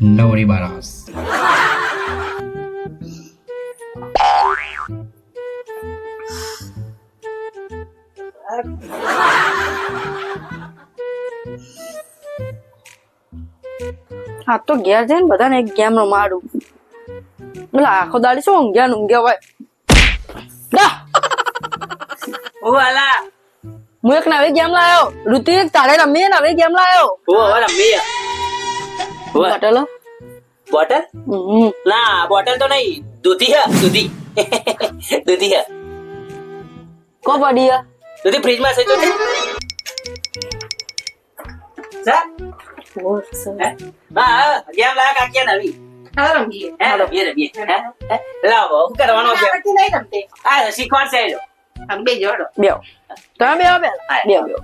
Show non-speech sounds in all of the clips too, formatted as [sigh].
નવરી બારાસ હા તો ઘેર જઈને બધાને એક ગેમ રમાડું એટલે આખો દાડી શું ઊંઘ્યા ને ઊંઘ્યા હોય? હું એક નવી ગેમ લાયો. ઋતિક તારે રમીએ નવી ગેમ લાયો. હું હવે રમી હું બોટલો? બોટલ? ના બોટલ તો નહીં. દૂધી હે દૂધી. દૂધી હે. કો પડી હે? દૂધી ફ્રીજમાં છે તો છે સા હે? હા હા ગેમ લાયા કાકિયા નવી રમીએ. હે નહીં રમતે. આ શીખવાડશે બેવ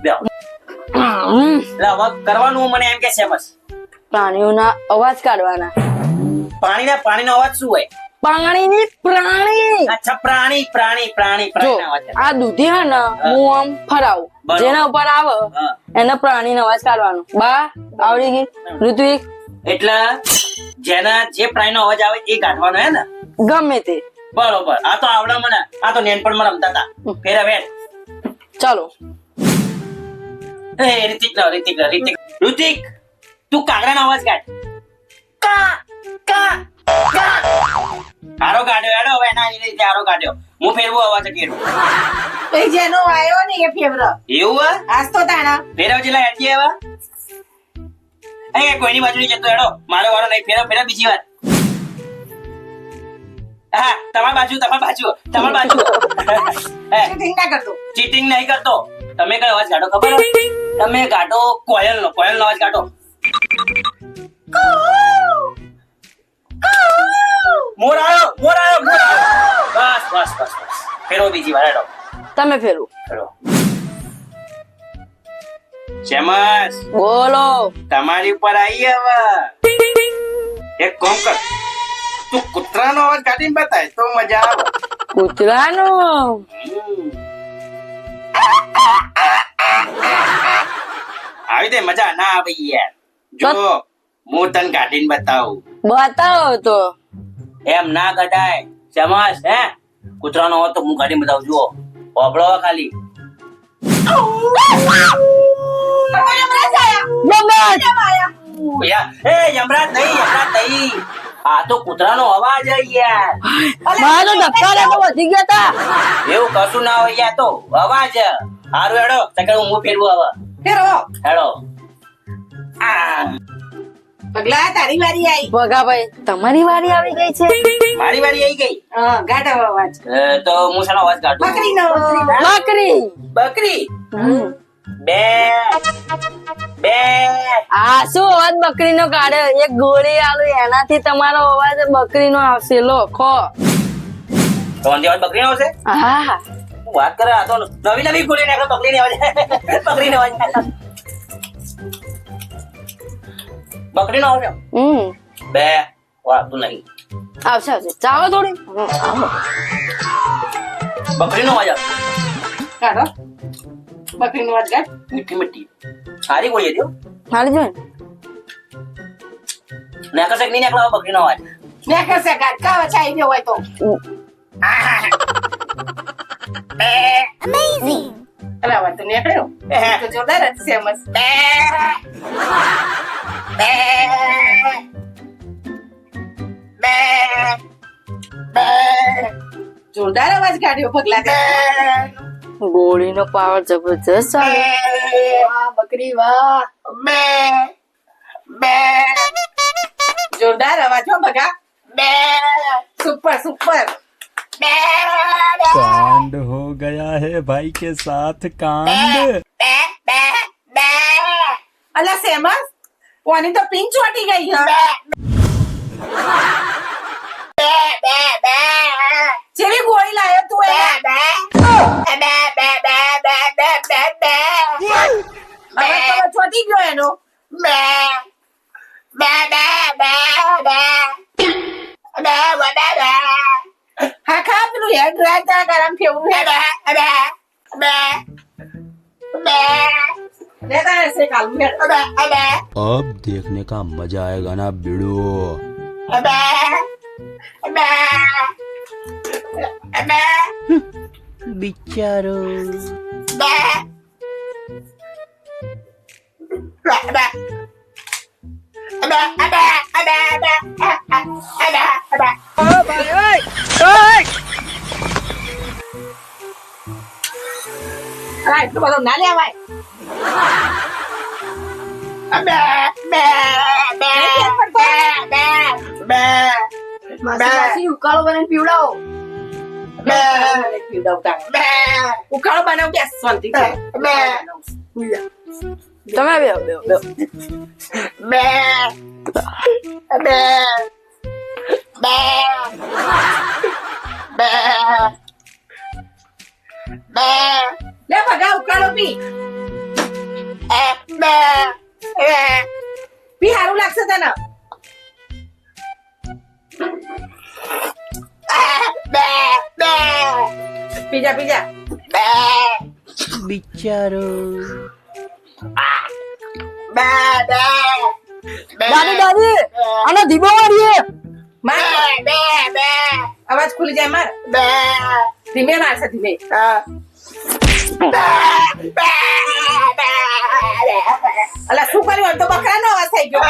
બેહો. લાવો કરવાનું મને એમ કે છે બસ. પ્રાણીઓના અવાજ કાઢવાના. પાણીના પાણીનો અવાજ શું હોય? પાણીની પ્રાણી. અચ્છા પ્રાણી પ્રાણી પ્રાણી છે. આ દૂધી હે ને હું. આમ ફરાવું. જેના ઉપર આવે. એને પ્રાણીનો અવાજ કાઢવાનો. બા આવડી ગઈ? ઋત્વિક? એટલે જેના જે પ્રાણીનો અવાજ આવે એ કાઢવાનો હે ને? ગમે તે. બરોબર. આ તો આવડે મને આ તો નેનપણમાં રમતા હતા. ફેરા વેટ ચાલો. એ રિતિક નો રિતિક નો રિતિક ઋતિક તું કાગડાનો અવાજ કાઢ. કા કા કા. આરો કાઢ્યો એડો હવે એના રીતે આરો કાઢ્યો. હું ફેરવો અવાજ કેરો એ જેનો આવ્યો ને એ ફેવરો. એવું હે આજ તો તાણા. ફેરવ જેલા હેડજી આવા એ કોઈની બાજુ નહીં જતો એડો મારો વારો નહીં ફેરવ ફેરવ બીજી વાર. હા તમારી બાજુ તમારી બાજુ તમાર બાજુ. [laughs] ના કરતો. ચીટિંગ નહીં કરતો. તમે કયો અવાજ કાઢો ખબર? તમે કાઢો કોયલ નો કોયલ નો અવાજ કાઢો. મોર આવ્યો મોર આવ્યો મોર આવ્યો બસ બસ બસ બસ. ફેરો બીજી વાર હેડો. તમે ફેરો ફેરો ચેમસ બોલો. તમારી ઉપર આવી હવે. એક કોમ કર. તું કૂતરાનો અવાજ કાઢીને બતાય તો મજા આવે. કૂતરાનો? આવી દે મજા. ના આવે યાર. જો. હું તને કાઢીને બતાવું. બતાવો તો. એમ ના કઢાય. સમાસ હે કૂતરાનો હોય તો હું કાઢીને બતાવું. જુઓ. ઓબળો ખાલી. એ યમરાજ નહીં યમરાજ નહીં. આ તો કૂતરાનો અવાજ યાર મારા ધક્કા લાગે વધી ગયા તા. એવું કશું ના હોય યાર તો. અવાજ. હારું હેડો. તકે હું ફેરવું હવે. ફેરો હેડો. આ, પગલા તારી વારી આવી ભગાભાઈ તમારી વારી આવી ગઈ છે? મારી વારી આવી ગઈ. હા ગાઢ અવાજ. તો હું શાનો અવાજ કાઢું બકરીનો. બકરી. બકરી. બે. બે. આ શું અવાજ બકરીનો કાઢે એક ગોળી આલુ એનાથી તમારો અવાજ બકરીનો આવશે. લો ખો. તમારી અવાજ બકરી આવશે? હા. વાત કરે આ તો નવી નવી ખોલી નાખો બકરી અવાજ. બકરી અવાજ. બકરી નો આવશે? હમ. બે વાતું નહીં. આવશે આવશે. ચાલો થોડી. બકરી નો અવાજ. કાઢો બકરીનો અવાજ ગાઢ મીઠી મીઠી. સારી ગોળી હતી સારી જોઈ નેકળશે કે નહીં નેકળે બકરી નો અવાજ મેં કહેશે ગાઢ કા વચાઈ ગયો હોય તો. [laughs] અલા તો નીકળ્યો તો જોરદાર જ છે મસ્ત જોરદાર અવાજ કાઢ્યો પગલા તે. ગોળીનો પાવર જબરજસ્ત આવે વાહ બકરી વાહ જોરદાર અવાજ હો બગા સુપર સુપર कांड हो गया है भाई के साथ कांड। अल्लाह सेमस वाणी तो पिंच वाटी गई है। जेवी गोली लायो तू है ऐसे कालू है अबे अबे अब देखने का मजा आएगा ना बिड़ो अबे अबे अबे बिचारो अबे अबे अबे अबे अबे अबे अबे अबे अबे อะไรก็มาตรงนั้นแล้วไว้แบะแบะแบะแบะแบะแบะ Masih masih kalau banan piu lau. Bè. Piu lau tang. Bè. U kalau banan dia santi. Bè. Uya. Tama bè bè બે ભગા ઉકાળો પી પી સારું લાગશે તને પીજા પીજા બિચારો દાદી દાદી મા બે બે અવાજ ખુલી જાય બે ધીમે મારશે ધીમે અલા શું કર્યું તો બકરાનો અવાજ થઈ ગયો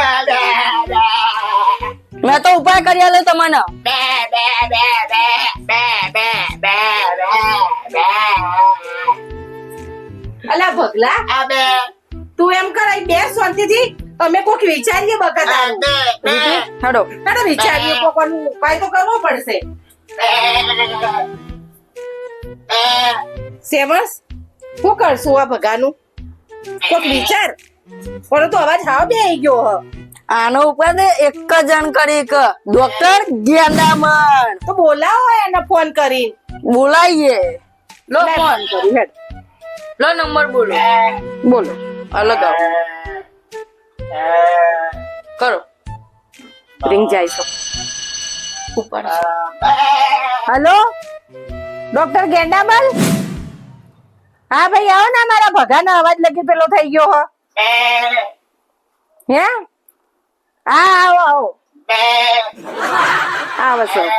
મેં તો ઉપાય કરી આલે તમને અલા ભગલા તું એમ કરાય બે શાંતિથી અમે કોક વિચારીએ બકતા હેડો હેડો વિચારીએ કોકનો ઉપાય તો કરવો પડશે સેમસ શું કરશું આ ભગાનું? કોક વિચાર? પણ તો અવાજ હાવ બે આવી ગયો હ. આનો ઉપર ને એક જ જણ કરી કે. ડોક્ટર ગેંડામણ. તો બોલાવો એને ફોન કરી બોલાઈએ. લો ફોન કરી હેડ. લો નંબર બોલો. બોલો. અલગ આવો કરો. રિંગ જાય છો. ઉપર હેલો? ડોક્ટર ગેંડામલ હા ભાઈ આવો ને મારા ભગાનો અવાજ લગી પેલો થઈ ગયો હો હે હા આવો આવો આવો સર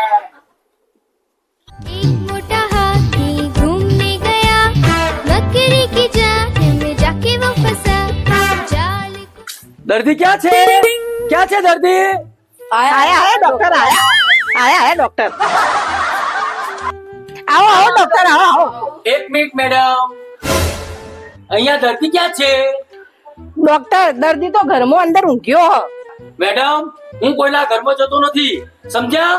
દર્દી ક્યાં છે ક્યાં છે દર્દી આયા આયા ડોક્ટર આયા આયા આયા ડોક્ટર આવો આવો ડોક્ટર આવો આવો. એક મિનિટ મેડમ. અહીંયા દર્દી ક્યાં છે? ડોક્ટર દર્દી તો ઘરમાં અંદર ઊંઘ્યો મેડમ હું કોઈના ઘરમાં જતો નથી. સમજ્યા?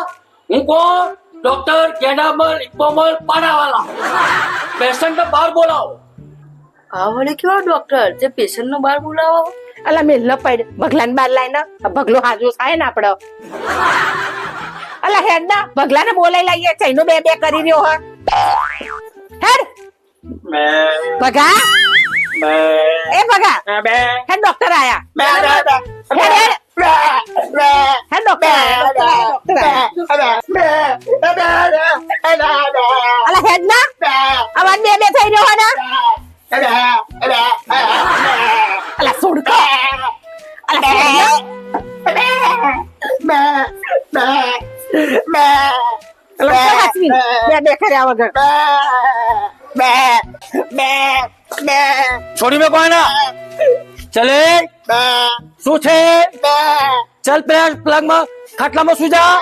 હું કોણ? ડોક્ટર કેડામલ ઇકોમલ પાડાવાલા. પેશન્ટ ને બહાર બોલાવો. હા વળી કેવો ડોક્ટર? જે પેશન્ટ નો બહાર બોલાવો. અલા મેં લપાડ ભગલાન બહાર લાઈને ભગલો હાજુ થાય ને આપડે. અલા હેડ ના ભગલાને બોલાઈ લઈએ ચૈનો બે બે કરી રહ્યો હે હેડ. ભગા. એ ભગા. હેડ ડોક્ટર આયા. Head head. હેડ ડોક્ટર ડોક્ટર છોડી ચલે. શું છે? ચલ પેલા પ્લગમાં ખાટલામાં સુઈ જા.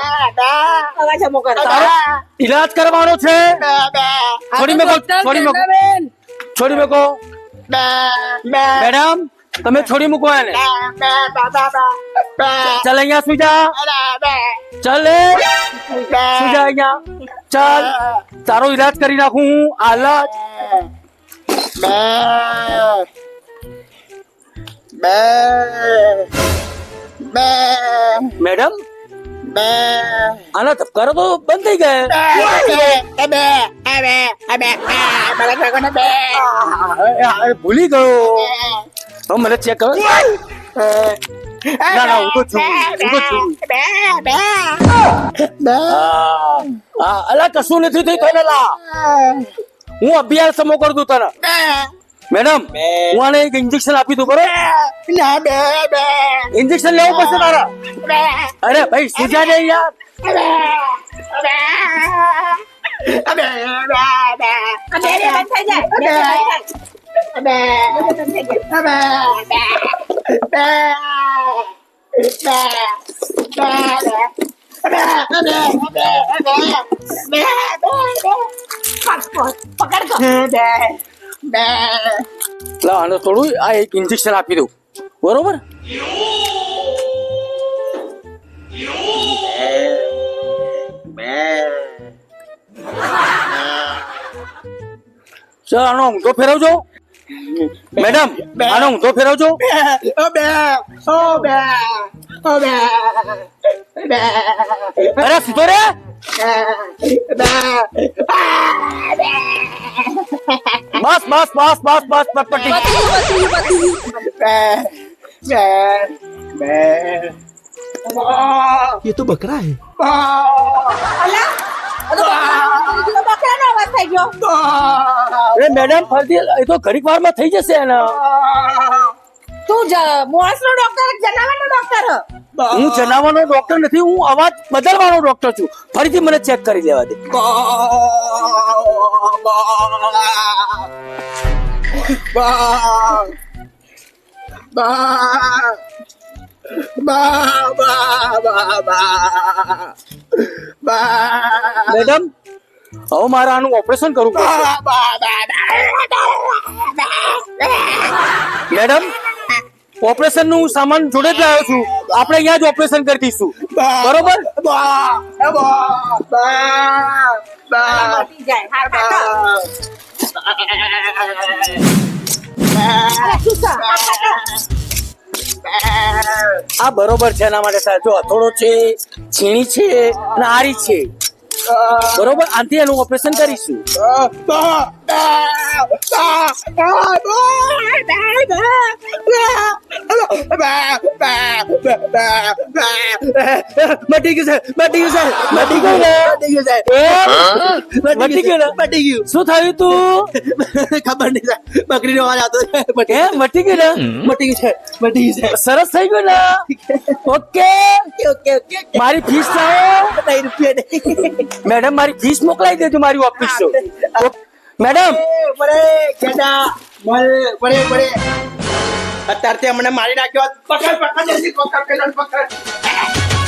અવાજ અમો કરતા. ઈલાજ કરવાનો છે. છોડી મેકો છોડી મેકો. છોડી મેકો. મેડમ તમે છોડી મૂકો એને. ચલ અહીંયા સુઈ જા. ચલ સુઈ જા અહીંયા. ચાલ. તારો ઈલાજ કરી નાખું હું. હાલત મેડમ? આના ધબકારો તો બંધ થઈ ગયા. આ, ભૂલી ગયો. તો મને ચેક કરો. ના ના તો છું હું છું. બે. બે. બે. અલા કશું નથી થયું તને લા હું અભ્યાસ સમો કર દઉં તને. મેડમ હું આને એક ઇન્જેક્શન આપી દઉં બરોબર? ઇન્જેક્શન લેવું પડશે તારા અરે ભાઈ સુજા ને યાર. બે બે. બે બે બે. બે પકડ આને થોડું આ એક ઇન્જેક્શન આપી દઉં. બરોબર? ચાલ આનો ઊંધો ફેરવજો. મેડમ આનો ઊંધો ફેરવજો. અરે સીધો રે. બસ બસ બસ બસ બસ બસ પટી ये तो बकरा है બકરાનો અવાજ થઈ ગયો અરે મેડમ ફરતી એ તો ઘડીક વારમાં થઈ જશે એને તું મોસ ડોક્ટર જનાવર નો ડોક્ટર હું જણાવવાનો ડોક્ટર નથી હું અવાજ બદલવાનો ડોક્ટર છું ફરીથી મને ચેક કરી લેવા દે મેડમ હવે મારે આનું ઓપરેશન કરવું પડશે મેડમ ઓપરેશનનું સામાન જોડે જ લાવ્યો છું. આપણે અહીંયા જ ઓપરેશન કરી દઈશું. બરોબર. આ બરોબર છે એના માટે સાહેબ. જો હથોડો છે છીણી છે અને આરી છે. બરોબર? આથી એનું ઓપરેશન કરીશું. શું થયું તું? ખબર બકરીનો અવાજ છે. મટી ગયું મટી ગયું છે મટી ગયું સરસ થઈ ગયું ને? ઓકે. ઓકે મારી ફીસ લાવો મેડમ મારી ફીસ મોકલાઈ દેજો મારી ઓફિસ ઓકે. મેડમ! બડે કેડા મલ બડે બડે અત્યારથી અમને મારી નાખ્યો. પકડ પકડ પકડ પકડ.